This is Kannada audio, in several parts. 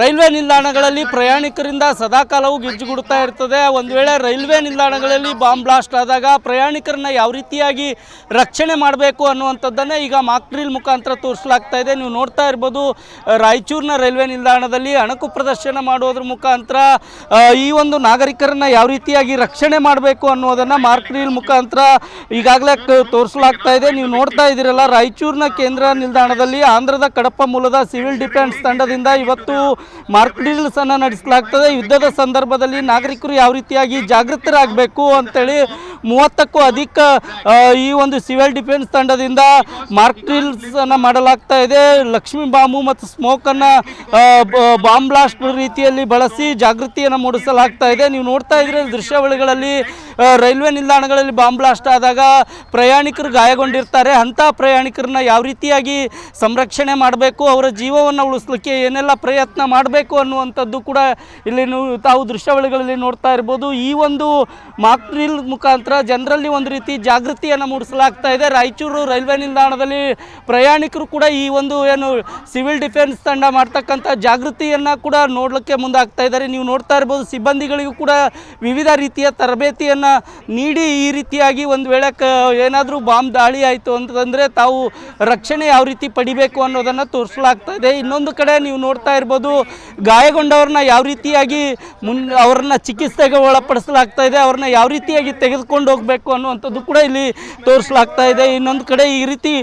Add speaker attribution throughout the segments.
Speaker 1: ರೈಲ್ವೆ ನಿಲ್ದಾಣಗಳಲ್ಲಿ ಪ್ರಯಾಣಿಕರಿಂದ ಸದಾಕಾಲವೂ ಗಿಜ್ಜುಗುಡ್ತಾ ಇರ್ತದೆ. ಒಂದು ವೇಳೆ ರೈಲ್ವೆ ನಿಲ್ದಾಣಗಳಲ್ಲಿ ಬಾಂಬ್ ಬ್ಲಾಸ್ಟ್ ಆದಾಗ ಪ್ರಯಾಣಿಕರನ್ನ ಯಾವ ರೀತಿಯಾಗಿ ರಕ್ಷಣೆ ಮಾಡಬೇಕು ಅನ್ನುವಂಥದ್ದನ್ನೇ ಈಗ ಮಾಕ್ ಡ್ರಿಲ್ ಮುಖಾಂತರ ತೋರಿಸಲಾಗ್ತಾ ಇದೆ. ನೀವು ನೋಡ್ತಾ ಇರ್ಬೋದು ರಾಯಚೂರಿನ ರೈಲ್ವೆ ನಿಲ್ದಾಣದಲ್ಲಿ ಅಣಕು ಪ್ರದರ್ಶನ ಮಾಡೋದ್ರ ಮುಖಾಂತರ ಈ ಒಂದು ನಾಗರಿಕರನ್ನ ಯಾವ ರೀತಿಯಾಗಿ ರಕ್ಷಣೆ ಮಾಡಬೇಕು ಅನ್ನೋದನ್ನು ಮಾರ್ಕ್ ಡ್ರಿಲ್ ಮುಖಾಂತರ ಈಗಾಗಲೇ ತೋರಿಸಲಾಗ್ತಾ ಇದೆ. ನೀವು ನೋಡ್ತಾ ಇದ್ದೀರಲ್ಲ, ರಾಯಚೂರಿನ ಕೇಂದ್ರ ನಿಲ್ದಾಣದಲ್ಲಿ ಆಂಧ್ರದ ಕಡಪ ಮೂಲದ ಸಿವಿಲ್ ಡಿಫೆನ್ಸ್ ತಂಡದಿಂದ ಇವತ್ತು ಅನ್ನು ನಡೆಸಲಾಗ್ತದೆ. ಯುದ್ಧದ ಸಂದರ್ಭದಲ್ಲಿ ನಾಗರಿಕರು ಯಾವ ರೀತಿಯಾಗಿ ಜಾಗೃತರಾಗಬೇಕು ಅಂತೇಳಿ ಮೂವತ್ತಕ್ಕೂ ಅಧಿಕ ಈ ಒಂದು ಸಿವಿಲ್ ಡಿಫೆನ್ಸ್ ತಂಡದಿಂದ ಮಾರ್ಕ್ ಡ್ರಿಲ್ಸ್ ಅನ್ನು ಮಾಡಲಾಗ್ತಾ ಇದೆ. ಲಕ್ಷ್ಮಿ ಬಾಂಬು ಮತ್ತು ಸ್ಮೋಕನ್ನು ಬಾಂಬ್ ಬ್ಲಾಸ್ಟ್ ರೀತಿಯಲ್ಲಿ ಬಳಸಿ ಜಾಗೃತಿಯನ್ನು ಮೂಡಿಸಲಾಗ್ತಾ ಇದೆ. ನೀವು ನೋಡ್ತಾ ಇದ್ರೆ ದೃಶ್ಯಾವಳಿಗಳಲ್ಲಿ ರೈಲ್ವೆ ನಿಲ್ದಾಣಗಳಲ್ಲಿ ಬಾಂಬ್ ಬ್ಲಾಸ್ಟ್ ಆದಾಗ ಪ್ರಯಾಣಿಕರು ಗಾಯಗೊಂಡಿರ್ತಾರೆ. ಅಂಥ ಪ್ರಯಾಣಿಕರನ್ನ ಯಾವ ರೀತಿಯಾಗಿ ಸಂರಕ್ಷಣೆ ಮಾಡಬೇಕು, ಅವರ ಜೀವವನ್ನು ಉಳಿಸ್ಲಿಕ್ಕೆ ಏನೆಲ್ಲ ಪ್ರಯತ್ನ ಮಾಡಬೇಕು ಅನ್ನುವಂಥದ್ದು ಕೂಡ ಇಲ್ಲಿ ತಾವು ದೃಶ್ಯಾವಳಿಗಳಲ್ಲಿ ನೋಡ್ತಾ ಇರ್ಬೋದು. ಈ ಒಂದು ಮಾಕ್ ಡ್ರಿಲ್ ಮುಖಾಂತರ ಜನರಲ್ಲಿ ಒಂದು ರೀತಿ ಜಾಗೃತಿಯನ್ನು ಮೂಡಿಸಲಾಗ್ತಾ ಇದೆ. ರಾಯಚೂರು ರೈಲ್ವೆ ನಿಲ್ದಾಣದಲ್ಲಿ ಪ್ರಯಾಣಿಕರು ಕೂಡ ಈ ಒಂದು ಏನು ಸಿವಿಲ್ ಡಿಫೆನ್ಸ್ ತಂಡ ಮಾಡ್ತಕ್ಕಂಥ ಜಾಗೃತಿಯನ್ನು ಕೂಡ ನೋಡಲಿಕ್ಕೆ ಮುಂದಾಗ್ತಾ ಇದ್ದಾರೆ. ನೀವು ನೋಡ್ತಾ ಇರ್ಬೋದು, ಸಿಬ್ಬಂದಿಗಳಿಗೂ ಕೂಡ ವಿವಿಧ ರೀತಿಯ ತರಬೇತಿಯನ್ನು ನೀಡಿ ಈ ರೀತಿಯಾಗಿ ಒಂದು ವೇಳೆ ಕ ಏನಾದರೂ ಬಾಂಬ್ ದಾಳಿ ಆಯಿತು ಅಂತಂದರೆ ತಾವು ರಕ್ಷಣೆ ಯಾವ ರೀತಿ ಪಡಿಬೇಕು ಅನ್ನೋದನ್ನು ತೋರಿಸಲಾಗ್ತಾ ಇದೆ. ಇನ್ನೊಂದು ಕಡೆ ನೀವು ನೋಡ್ತಾ ಇರ್ಬೋದು, ಗಾಯಗೊಂಡವ್ರನ್ನ ಯಾವ ರೀತಿಯಾಗಿ ಮುನ್ ಅವ್ರನ್ನ ಚಿಕಿತ್ಸೆಗೆ ಒಳಪಡಿಸಲಾಗ್ತಾ ಇದೆ. ಅವ್ರನ್ನ ಯಾವ ರೀತಿಯಾಗಿ ತೆಗೆದುಕೊಂಡು ಹೋಗಬೇಕು ಅನ್ನುವಂಥದ್ದು ಕೂಡ ಇಲ್ಲಿ ತೋರಿಸಲಾಗ್ತಾ ಇದೆ. ಇನ್ನೊಂದು ಕಡೆ ಈ ರೀತಿ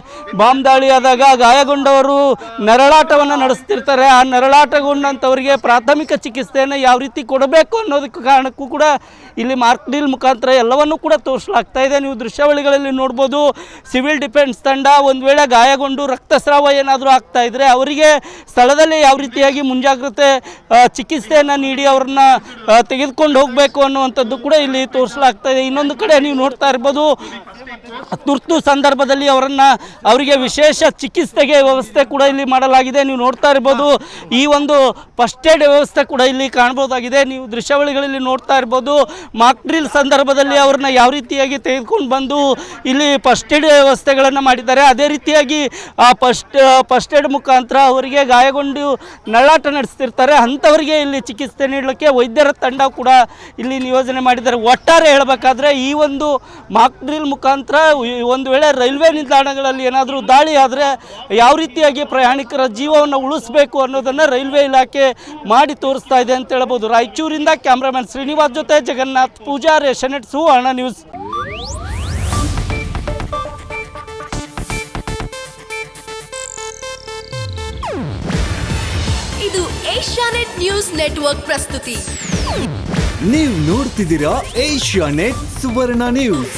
Speaker 1: ಬಾಂಬ್ ದಾಳಿ ಆದಾಗ ಗಾಯಗೊಂಡವರು ನರಳಾಟವನ್ನು ನಡೆಸ್ತಿರ್ತಾರೆ. ಆ ನರಳಾಟಗೊಂಡಂಥವರಿಗೆ ಪ್ರಾಥಮಿಕ ಚಿಕಿತ್ಸೆಯನ್ನು ಯಾವ ರೀತಿ ಕೊಡಬೇಕು ಅನ್ನೋದಕ್ಕೆ ಕಾರಣಕ್ಕೂ ಕೂಡ ಇಲ್ಲಿ ಮಾರ್ಕ್ ಡೀಲ್ ಮುಖಾಂತರ ಎಲ್ಲವನ್ನೂ ಕೂಡ ತೋರಿಸಲಾಗ್ತಾ ಇದೆ. ನೀವು ದೃಶ್ಯಾವಳಿಗಳಲ್ಲಿ ನೋಡ್ಬೋದು, ಸಿವಿಲ್ ಡಿಫೆನ್ಸ್ ತಂಡ ಒಂದು ವೇಳೆ ಗಾಯಗೊಂಡು ರಕ್ತಸ್ರಾವ ಏನಾದರೂ ಆಗ್ತಾ ಇದ್ದರೆ ಅವರಿಗೆ ಸ್ಥಳದಲ್ಲಿ ಯಾವ ರೀತಿಯಾಗಿ ಮುಂಜಾಗ್ರತೆ ಚಿಕಿತ್ಸೆಯನ್ನು ನೀಡಿ ಅವ್ರನ್ನ ತೆಗೆದುಕೊಂಡು ಹೋಗಬೇಕು ಅನ್ನುವಂಥದ್ದು ಕೂಡ ಇಲ್ಲಿ ತೋರಿಸಲಾಗ್ತಾ ಇದೆ. ಇನ್ನೊಂದು ಕಡೆ ನೀವು ನೋಡ್ತಾ ಇರ್ಬೋದು. ತುರ್ತು ಸಂದರ್ಭದಲ್ಲಿ ಅವರನ್ನು ಅವರಿಗೆ ವಿಶೇಷ ಚಿಕಿತ್ಸೆಗೆ ವ್ಯವಸ್ಥೆ ಕೂಡ ಇಲ್ಲಿ ಮಾಡಲಾಗಿದೆ. ನೀವು ನೋಡ್ತಾ ಇರ್ಬೋದು, ಈ ಒಂದು ಫಸ್ಟ್ ಏಡ್ ವ್ಯವಸ್ಥೆ ಕೂಡ ಇಲ್ಲಿ ಕಾಣ್ಬೋದಾಗಿದೆ ನೀವು ದೃಶ್ಯಾವಳಿಗಳಲ್ಲಿ ನೋಡ್ತಾ ಇರ್ಬೋದು ಮಾಕ್ಡ್ರಿಲ್ ಸಂದರ್ಭದಲ್ಲಿ ಅವ್ರನ್ನ ಯಾವ ರೀತಿಯಾಗಿ ತೆಗೆದುಕೊಂಡು ಬಂದು ಇಲ್ಲಿ ಫಸ್ಟ್ ಏಡ್ ವ್ಯವಸ್ಥೆಗಳನ್ನು ಮಾಡಿದ್ದಾರೆ. ಅದೇ ರೀತಿಯಾಗಿ, ಆ ಫಸ್ಟ್ ಫಸ್ಟ್ ಏಡ್ ಮುಖಾಂತರ ಅವರಿಗೆ ಗಾಯಗೊಂಡು ನಳ್ಳಾಟ ನಡೆಸ್ತಿರ್ತಾರೆ. ಅಂಥವರಿಗೆ ಇಲ್ಲಿ ಚಿಕಿತ್ಸೆ ನೀಡಲಿಕ್ಕೆ ವೈದ್ಯರ ತಂಡ ಕೂಡ ಇಲ್ಲಿ ನಿಯೋಜನೆ ಮಾಡಿದ್ದಾರೆ. ಒಟ್ಟಾರೆ ಹೇಳಬೇಕಾದ್ರೆ ಈ ಒಂದು ಮಾಕ್ ಡ್ರಿಲ್ ಮುಖಾಂತರ ಈ ಒಂದು ವೇಳೆ ರೈಲ್ವೆ ನಿಲ್ದಾಣಗಳಲ್ಲಿ ಏನಾದರೂ ದಾಳಿ ಆದರೆ ಯಾವ ರೀತಿಯಾಗಿ ಪ್ರಯಾಣಿಕರ ಜೀವವನ್ನು ಉಳಿಸಬೇಕು ಅನ್ನೋದನ್ನು ರೈಲ್ವೆ ಇಲಾಖೆ ಮಾಡಿ ತೋರಿಸ್ತಾ ಇದೆ ಅಂತ ಹೇಳ್ಬೋದು. ರಾಯಚೂರಿಂದ ಕ್ಯಾಮ್ರಾಮನ್ ಶ್ರೀನಿವಾಸ್ ಜೊತೆ ಜಗನ್ನಾಥ್ ಪೂಜಾ ಎಶನೆಟ್ ಸುವರ್ಣ ನ್ಯೂಸ್.
Speaker 2: ಇದು ಏಷ್ಯಾನೆಟ್ ನ್ಯೂಸ್ ನೆಟ್ವರ್ಕ್ ಪ್ರಸ್ತುತಿ.
Speaker 3: ನೀವು ನೋಡ್ತಿದ್ದೀರಾ ಏಷ್ಯಾ ನೆಟ್ ಸುವರ್ಣ ನ್ಯೂಸ್.